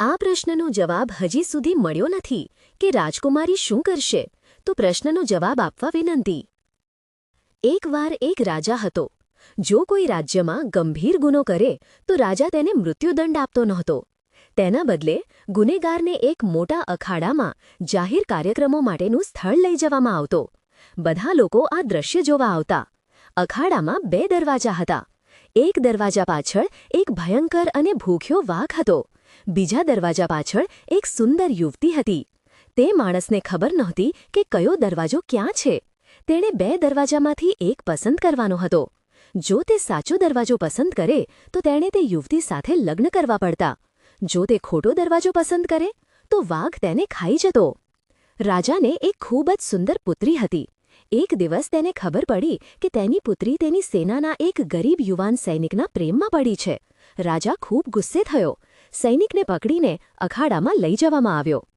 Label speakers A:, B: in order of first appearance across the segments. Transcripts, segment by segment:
A: આ પ્રશ્નનો જવાબ હજી સુધી મળ્યો નથી કે રાજકુમારી શું કરશે, તો પ્રશ્નનો જવાબ આપવા વિનંતી. એકવાર એક રાજા હતો. જો કોઈ રાજ્યમાં ગંભીર ગુનો કરે, તો રાજા તેને મૃત્યુદંડ આપતો નહોતો. તેના બદલે, ગુનેગારને એક મોટા અખાડામાં જાહેર કાર્યક્રમો માટેનું સ્થળ લઈ જવામાં આવતો. બધા લોકો આ દ્રશ્ય જોવા આવતા. અખાડામાં બે દરવાજા હતા. એક દરવાજા પાછળ એક ભયંકર અને ભૂખ્યો વાઘ હતો. બીજા દરવાજા પાછળ એક સુંદર યુવતી હતી. તે માણસને ખબર નહોતી કે કયો દરવાજો ક્યાં છે. તેણે બે દરવાજામાંથી એક પસંદ કરવાનો હતો. જો તે સાચો દરવાજો પસંદ કરે, તો તેણે તે યુવતી સાથે લગ્ન કરવા પડતા. જો તે ખોટો દરવાજો પસંદ કરે, તો વાઘ તેને ખાઈ જતો. રાજાને એક ખૂબ જ સુંદર પુત્રી હતી. એક દિવસ તેને ખબર પડી કે તેની પુત્રી તેની સેનાના એક ગરીબ યુવાન સૈનિકના પ્રેમમાં પડી છે. રાજા ખૂબ ગુસ્સે થયો સૈનિકને પકડીને અખાડામાં લઈ જવામાં આવ્યો.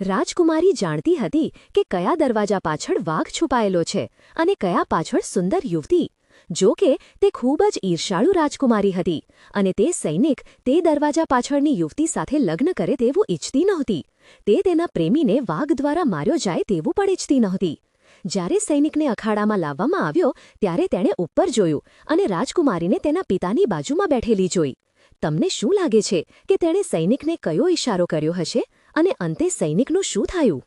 A: રાજકુમારી જાણતી હતી કે કયા દરવાજા પાછળ વાઘ છુપાયેલો છે અને કયા પાછળ સુંદર યુવતી. જો કે, તે ખૂબ જ ઈર્ષાળુ રાજકુમારી હતી અને તે સૈનિક તે દરવાજા પાછળની યુવતી સાથે લગ્ન કરે તેવું ઈચ્છતી નહોતી. તે તેના પ્રેમીને વાઘ દ્વારા માર્યો જાય તેવું પણ ઈચ્છતી નહોતી. જ્યારે સૈનિકને અખાડામાં લાવવામાં આવ્યો, ત્યારે તેણે ઉપર જોયું અને રાજકુમારીને તેના પિતાની બાજુમાં બેઠેલી જોઈ. તમને શું લાગે છે કે તેણે સૈનિકને કયો ઇશારો કર્યો હશે અને અંતે સૈનિકનું શું થયું?